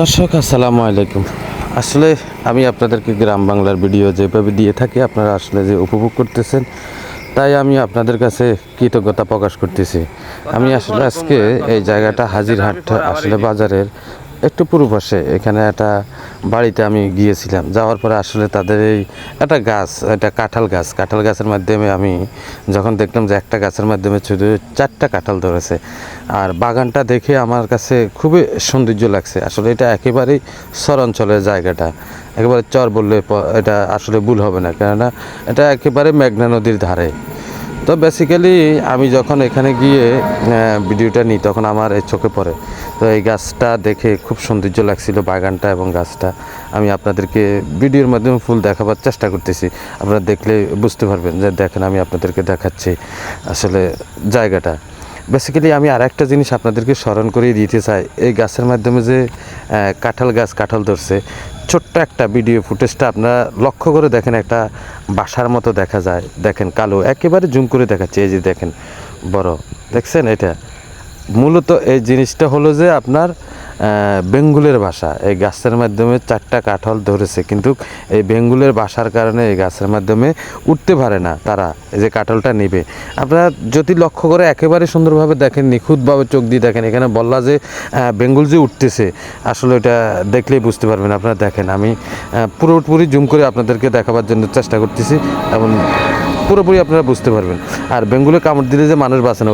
দর্শক, আসসালামু আলাইকুম। আসলে আমি আপনাদেরকে গ্রাম বাংলার ভিডিও যেভাবে দিয়ে থাকি, আপনারা আসলে যে উপভোগ করতেছেন, তাই আমি আপনাদের কাছে কৃতজ্ঞতা প্রকাশ করতেছি। আমি আসলে আজকে এই জায়গাটা হাজিরহাট আসলে বাজারের একটু পূর্ব এখানে একটা বাড়িতে আমি গিয়েছিলাম। যাওয়ার পরে আসলে তাদের এই একটা গাছ এটা কাঁঠাল গাছ, কাঁঠাল গাছের মাধ্যমে আমি যখন দেখলাম যে একটা গাছের মাধ্যমে শুধু চারটা কাঁঠাল ধরেছে, আর বাগানটা দেখে আমার কাছে খুবই সৌন্দর্য লাগছে। আসলে এটা একেবারেই সর অঞ্চলের জায়গাটা। একেবারে চর বললে এটা আসলে ভুল হবে না। কেননা এটা একেবারে মেঘনা নদীর ধারে। তো বেসিক্যালি আমি যখন এখানে গিয়ে ভিডিওটা নিই, তখন আমার এই চোখে পড়ে। তো এই গাছটা দেখে খুব সৌন্দর্য লাগছিল, বাগানটা এবং গাছটা। আমি আপনাদেরকে ভিডিওর মাধ্যমে ফুল দেখাবার চেষ্টা করতেছি। আপনারা দেখলে বুঝতে পারবেন যে, দেখেন আমি আপনাদেরকে দেখাচ্ছি আসলে জায়গাটা। বেসিক্যালি আমি আর একটা জিনিস আপনাদেরকে স্মরণ করিয়ে দিতে চাই। এই গাছের মাধ্যমে যে কাঁঠাল গাছ কাঁঠাল ধরছে। ছোট্ট একটা ভিডিও ফুটেজটা আপনারা লক্ষ্য করে দেখেন, একটা বাসার মতো দেখা যায়। দেখেন কালো, একেবারে জুম করে দেখাচ্ছে। এই যে দেখেন, বড়। দেখছেন এটা? মূলত এই জিনিসটা হলো যে আপনার বেঙ্গুলের বাসা। এই গাছের মাধ্যমে চারটা কাঠল ধরেছে, কিন্তু এই বেঙ্গুলের বাসার কারণে এই গাছের মাধ্যমে উঠতে পারে না তারা, এই যে কাঠলটা নেবে। আপনারা যদি লক্ষ্য করে একেবারে সুন্দরভাবে দেখেন, নিখুঁতভাবে চোখ দিয়ে দেখেন, এখানে বললা যে বেঙ্গুল যে উঠতেছে, আসলে এটা দেখলেই বুঝতে পারবেন, আপনারা দেখেন। আমি পুরোপুরি জুম করে আপনাদেরকে দেখাবার জন্য চেষ্টা করতেছি, এবং পুরোপুরি আপনারা বুঝতে পারবেন। আর বেঙ্গুলে কামড় দিলে যে মানুষ বাঁচে না।